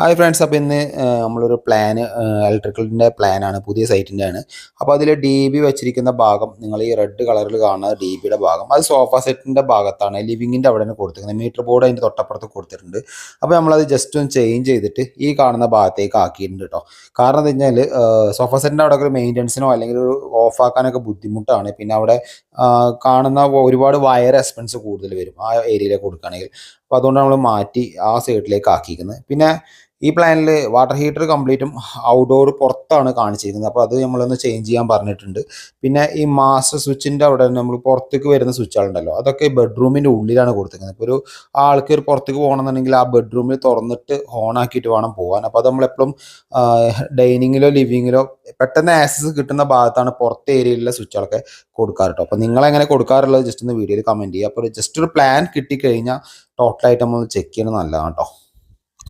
Hi friends അപ്പോൾ ഇന്ന് നമ്മളൊരു പ്ലാൻ ഇലക്ട്രിക്കലിന്റെ പ്ലാനാണ് പുതിയ സൈറ്റിന്റെ ആണ് അപ്പോൾ അതിൽ ഡി ബി വെച്ചിരിക്കുന്ന ഭാഗം നിങ്ങൾ ഈ റെഡ് കളറിൽ കാണുന്ന ഡി ബിയുടെ ഭാഗം അത് സോഫ സെറ്റിന്റെ ഭാഗത്താണ് ലിവിങ്ങിന്റെ അവിടെയാണ് കൊടുത്തിരിക്കുന്നത് മീറ്റർ ബോർഡ് അതിന്റെ തൊട്ടപ്പുറത്ത് കൊടുത്തിട്ടുണ്ട്. അപ്പോൾ നമ്മളത് ജസ്റ്റ് ഒന്ന് ചേഞ്ച് ചെയ്തിട്ട് ഈ കാണുന്ന ഭാഗത്തേക്ക് ആക്കിയിട്ടുണ്ട് കേട്ടോ കാരണം എന്താ കഴിഞ്ഞാൽ സോഫ സെറ്റിന്റെ അവിടെ ഒരു മെയിന്റനൻസിനോ അല്ലെങ്കിൽ ഒരു ഓഫാക്കാനൊക്കെ ബുദ്ധിമുട്ടാണ്. പിന്നെ അവിടെ കാണുന്ന ഒരുപാട് വയർ എക്സ്പെൻസ് കൂടുതൽ വരും ആ ഏരിയയിലേക്ക് കൊടുക്കുകയാണെങ്കിൽ. അപ്പോൾ അതുകൊണ്ട് നമ്മൾ മാറ്റി ആ സൈഡിലേക്ക് ആക്കിയിരിക്കുന്നത്. പിന്നെ ഈ പ്ലാനിൽ വാട്ടർ ഹീറ്റർ കംപ്ലീറ്റും ഔട്ട്ഡോർ പുറത്താണ് കാണിച്ചിരിക്കുന്നത്. അപ്പോൾ അത് നമ്മളൊന്ന് ചേഞ്ച് ചെയ്യാൻ പറഞ്ഞിട്ടുണ്ട്. പിന്നെ ഈ മാസ്റ്റർ സ്വിച്ചിന്റെ അവിടെ നമ്മൾ പുറത്തേക്ക് വരുന്ന സ്വിച്ചുകളുണ്ടല്ലോ അതൊക്കെ ബെഡ്റൂമിന്റെ ഉള്ളിലാണ് കൊടുത്തിരിക്കുന്നത്. ഇപ്പോൾ ഒരു ആൾക്ക് പുറത്തേക്ക് പോകണമെന്നുണ്ടെങ്കിൽ ആ ബെഡ്റൂമിൽ തുറന്നിട്ട് ഓൺ ആക്കിയിട്ട് വേണം പോകാൻ. അപ്പോൾ അത് നമ്മളെപ്പോഴും ഡൈനിങ്ങിലോ ലിവിങ്ങിലോ പെട്ടെന്ന് ആക്സസ് കിട്ടുന്ന ഭാഗത്താണ് പുറത്തെ ഏരിയയിലുള്ള സ്വിച്ചുകളൊക്കെ കൊടുക്കാറ് കേട്ടോ അപ്പോൾ നിങ്ങളെങ്ങനെ കൊടുക്കാറുള്ളത് ജസ്റ്റ് ഒന്ന് വീഡിയോയിൽ കമന്റ് ചെയ്യുക. അപ്പോൾ ജസ്റ്റ് ഒരു പ്ലാൻ കിട്ടിക്കഴിഞ്ഞാൽ ടോട്ടലായിട്ട് നമ്മൾ ചെക്ക് ചെയ്യണം നല്ലതാണ് കേട്ടോ